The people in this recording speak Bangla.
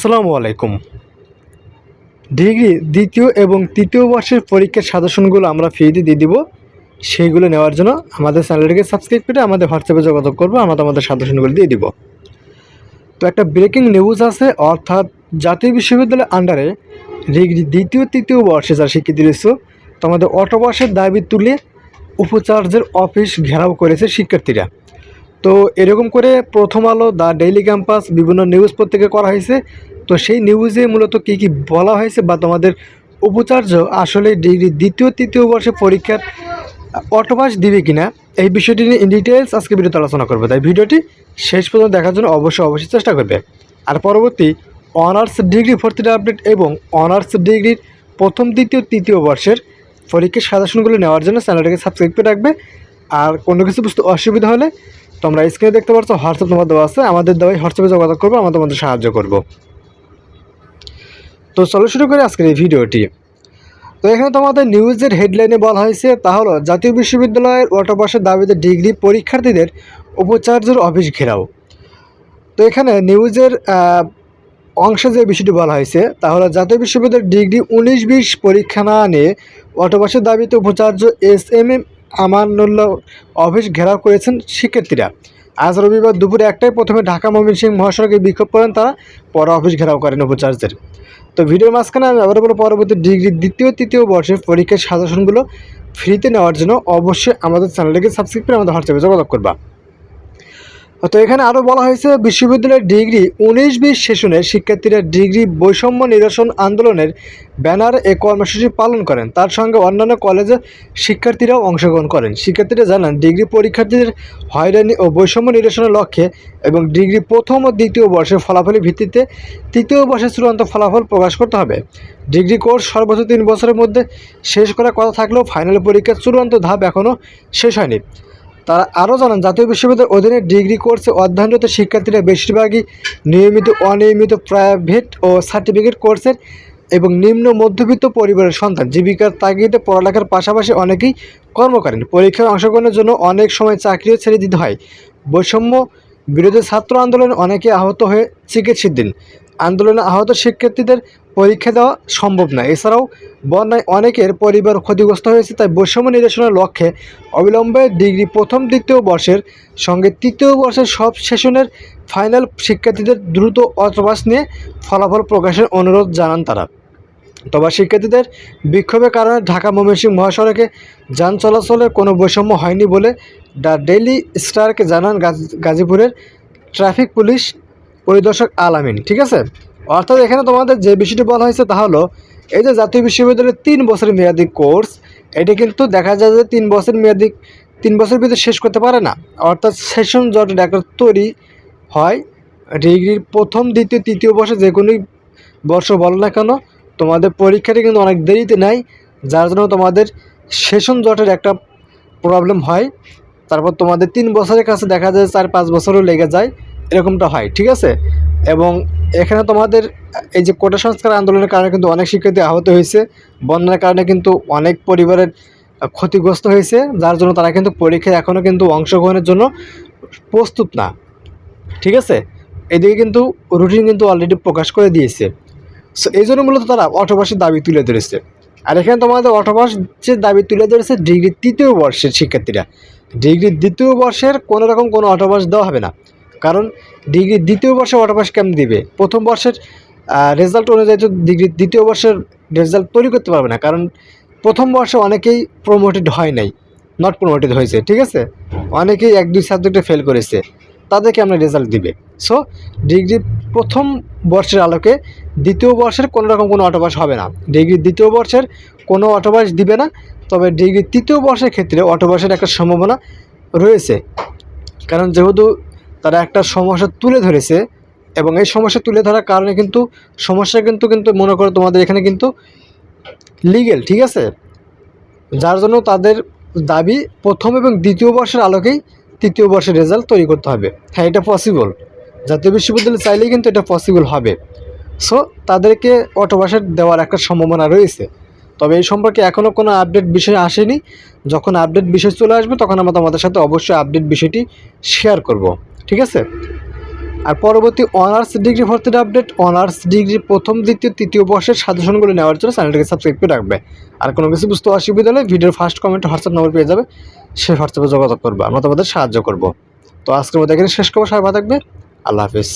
আসসালামু আলাইকুম। ডিগ্রি দ্বিতীয় এবং তৃতীয় বর্ষের পরীক্ষার সাজেশনগুলো আমরা ফ্রিতে দিয়ে দিব। সেইগুলো নেওয়ার জন্য আমাদের চ্যানেলটিকে সাবস্ক্রাইব করে আমাদের হোয়াটসঅ্যাপে যোগাযোগ করব, আমরা তোমাদের সাজেশনগুলো দিয়ে দিব। তো একটা ব্রেকিং নিউজ আছে, অর্থাৎ জাতীয় বিশ্ববিদ্যালয়ের আন্ডারে ডিগ্রি দ্বিতীয়, তৃতীয় বর্ষে যারা স্বীকৃতি দিয়েছ তোমাদের অটোবর্ষের দাবি তুলে উপাচার্যের অফিস ঘেরাও করেছে শিক্ষার্থীরা। তো এরকম করে Prothom Alo the Daily Campus বিভিন্ন নিউজ পত্রিকা করা হয়েছে। তো সেই নিউজে মূলত কী কী বলা হয়েছে বা তোমাদের উপাচার্য আসলে ডিগ্রি দ্বিতীয়, তৃতীয় বর্ষে পরীক্ষার অটোপাস দিবে কিনা, এই বিষয়টি নিয়ে ইন ডিটেলস আজকে ভিডিওতে আলোচনা করবে। তাই ভিডিওটি শেষ পর্যন্ত দেখার জন্য অবশ্যই অবশ্যই চেষ্টা করবে। আর পরবর্তী অনার্স ডিগ্রি ভর্তির আপডেট এবং অনার্স ডিগ্রির প্রথম, দ্বিতীয়, তৃতীয় বর্ষের পরীক্ষার সাজেশনগুলো নেওয়ার জন্য চ্যানেলটাকে সাবস্ক্রাইব করে রাখবে। আর কোনো কিছু বুঝতে অসুবিধা হলে তোমরা স্ক্রিনে দেখতে পাচ্ছ হোয়াটসঅ্যাপ তোমার দেওয়া আছে। আমাদের দেওয়াই হোয়াটসঅ্যাপে যোগাযোগ করব আমরা তোমাদের সাহায্য করব। তো চলো শুরু করি আজকের এই ভিডিওটি। তো এখানে তোমাদের নিউজের হেডলাইনে বলা হয়েছে, তা হলো, জাতীয় বিশ্ববিদ্যালয়ের ওয়াটারবাসের দাবিতে ডিগ্রি পরীক্ষার্থীদের উপাচার্যের অফিস ঘেরাও। তো এখানে নিউজের অংশে যে বিষয়টি বলা হয়েছে, তা হলো, জাতীয় বিশ্ববিদ্যালয়ের ডিগ্রি উনিশ বিশ পরীক্ষা না নিয়ে অটোবাসের দাবিতে উপাচার্য S M M Amanullah office ঘেরাও করেছেন শিক্ষার্থীরা। আজ রবিবার দুপুরে একটাই প্রথমে ঢাকা ময়মনসিংহ মহাসড়কে বিক্ষোভ করেন তারা, পরে অফিস ঘেরাও করেন উপাচার্যের তো ভিডিওর মাঝখানে আমি আবার বলো পরবর্তী ডিগ্রি দ্বিতীয় তৃতীয় বর্ষের পরীক্ষার সাজেশনগুলো ফ্রিতে নেওয়ার জন্য অবশ্যই আমাদের চ্যানেলটিকে সাবস্ক্রাইব করে আমাদের হোয়াটসঅ্যাপে যোগাযোগ করবা। তো এখানে আরও বলা হয়েছে, বিশ্ববিদ্যালয়ের ডিগ্রি, উনিশ বিশ সেশনে শিক্ষার্থীরা ডিগ্রি বৈষম্য নিরসন আন্দোলনের ব্যানার এ কর্মসূচি পালন করেন। তার সঙ্গে অন্যান্য কলেজে শিক্ষার্থীরাও অংশগ্রহণ করেন। শিক্ষার্থীরা জানান, ডিগ্রি পরীক্ষার্থীদের হয়রানি ও বৈষম্য নিরসনের লক্ষ্যে এবং ডিগ্রি প্রথম ও দ্বিতীয় বর্ষের ফলাফলের ভিত্তিতে তৃতীয় বর্ষের চূড়ান্ত ফলাফল প্রকাশ করতে হবে। ডিগ্রি কোর্স সর্বোচ্চ তিন বছরের মধ্যে শেষ করার কথা থাকলেও ফাইনাল পরীক্ষার চূড়ান্ত ধাপ এখনও শেষ হয়নি। তারা আরও জানান, জাতীয় বিশ্ববিদ্যালয়ের অধীনে ডিগ্রি কোর্সে অধ্যয়নরত শিক্ষার্থীরা বেশিরভাগই নিয়মিত, অনিয়মিত প্রাইভেট ও সার্টিফিকেট কোর্সের এবং নিম্ন মধ্যবিত্ত পরিবারের সন্তান। জীবিকার তাগিদে পড়ালেখার পাশাপাশি অনেকেই কর্ম করেন। পরীক্ষায় অংশগ্রহণের জন্য অনেক সময় চাকরিও ছেড়ে দিতে হয়। বৈষম্য বিরোধী ছাত্র আন্দোলনে অনেকে আহত হয়ে চিকিৎসিত দিন আন্দোলনে আহত শিক্ষার্থীদের পরীক্ষা দেওয়া সম্ভব নয়। এছাড়াও বন্যায় অনেকের পরিবার ক্ষতিগ্রস্ত হয়েছে, তাই বৈষম্য নিরসনের লক্ষ্যে অবিলম্বে ডিগ্রি প্রথম, দ্বিতীয় বর্ষের সঙ্গে তৃতীয় বর্ষের সব সেশনের ফাইনাল শিক্ষার্থীদের দ্রুত অর্থবাস নিয়ে ফলাফল প্রকাশের অনুরোধ জানান তারা। তবে শিক্ষার্থীদের বিক্ষোভের কারণে ঢাকা ময়মনসিংহ মহাসড়কে যান চলাচলের কোনো বৈষম্য হয়নি বলে দ্য ডেইলি স্টারকে জানান গাজীপুরের ট্রাফিক পুলিশ। পরিদর্শক আলামিন, ঠিক আছে? অর্থাৎ এখানে তোমাদের যে বিষয়টি বলা হয়েছে তা হলো, এই যে জাতীয় বিশ্ববিদ্যালয়ের তিন বছরের মেয়াদি কোর্স, এটি কিন্তু দেখা যায় যে তিন বছর মেয়াদি, তিন বছরের ভিতরে শেষ করতে পারে না। অর্থাৎ সেশন জটের একটা তৈরি হয়, ডিগ্রির প্রথম, দ্বিতীয়, তৃতীয় বর্ষে যে কোনোই বর্ষ বলো না কেন, তোমাদের পরীক্ষাটি কিন্তু অনেক দেরিতে নেয়, যার জন্য তোমাদের সেশন জটের একটা প্রবলেম হয়। তারপর তোমাদের তিন বছরের কাছে দেখা যায় চার পাঁচ বছরও লেগে যায়। এরকমটা হয়, ঠিক আছে? এবং এখানে তোমাদের এই যে কোটা সংস্কার আন্দোলনের কারণে কিন্তু অনেক শিক্ষার্থী আহত হয়েছে, বন্যার কারণে কিন্তু অনেক পরিবারের ক্ষতিগ্রস্ত হয়েছে, যার জন্য তারা কিন্তু পরীক্ষায় এখনও কিন্তু অংশগ্রহণের জন্য প্রস্তুত না, ঠিক আছে? এদিকে কিন্তু রুটিন কিন্তু অলরেডি প্রকাশ করে দিয়েছে। সো এই জন্য মূলত তারা অটোপাসের দাবি তুলে ধরেছে। আর এখানে তোমাদের অটোপাস যে দাবি তুলে ধরেছে ডিগ্রি তৃতীয় বর্ষের শিক্ষার্থীরা। ডিগ্রি দ্বিতীয় বর্ষের কোনো রকম কোনো অটোপাস দেওয়া হবে না। কারণ ডিগ্রি দ্বিতীয় বর্ষে অটোপাস কেমন দিবে? প্রথম বর্ষের রেজাল্ট অনুযায়ী তো ডিগ্রি দ্বিতীয় বর্ষের রেজাল্ট তৈরি করতে পারবে না, কারণ প্রথম বর্ষে অনেকেই প্রমোটেড হয় নাই নট প্রমোটেড হয়েছে, ঠিক আছে? অনেকেই এক, দুই সাবজেক্টে ফেল করেছে, তাদেরকে আমরা রেজাল্ট দিবে। সো ডিগ্রি প্রথম বর্ষের আলোকে দ্বিতীয় বর্ষের কোনো রকম কোনো অটোপাস হবে না। ডিগ্রি দ্বিতীয় বর্ষের কোনো অটোপাস দিবে না, তবে ডিগ্রি তৃতীয় বর্ষের ক্ষেত্রে অটোপাসের একটা সম্ভাবনা রয়েছে। কারণ যেহেতু তারা একটা সমস্যা তুলে ধরেছে এবং এই সমস্যা তুলে ধরার কারণে কিন্তু সমস্যা কিন্তু কিন্তু মনে করো তোমাদের এখানে কিন্তু লিগেল ঠিক আছে? যার জন্য তাদের দাবি প্রথম এবং দ্বিতীয় বর্ষের আলোকেই তৃতীয় বর্ষের রেজাল্ট তৈরি করতে হবে। হ্যাঁ এটা পসিবল জাতীয় বিশ্ববিদ্যালয় চাইলেই কিন্তু এটা পসিবল হবে। সো তাদেরকে অটোবাসের দেওয়ার একটা সম্ভাবনা রয়েছে। তবে এই সম্পর্কে এখনও কোনো আপডেট বিষয় আসেনি। যখন আপডেট বিষয় চলে আসবে, তখন আমরা তোমাদের সাথে অবশ্যই আপডেট বিষয়টি শেয়ার করব। ঠিক আছে? আর পরবর্তী অনার্স ডিগ্রি ভর্তির আপডেট অনার্স ডিগ্রি প্রথম, দ্বিতীয়, তৃতীয় বর্ষের সাজেশনগুলো নেওয়ার জন্য চ্যানেলটাকে সাবস্ক্রাইব করে রাখবে। আর কোনো কিছু বুঝতে অসুবিধা হলে ভিডিওর ফার্স্ট কমেন্ট হোয়াটসঅ্যাপ নম্বর পেয়ে যাবে, সে হোয়াটসঅ্যাপে যোগাযোগ করবে। আমরা তোমাদের সাহায্য করব। তো আজকের মধ্যে এখানে শেষ করব। সবাই থাকবে। আল্লাহ হাফিজ।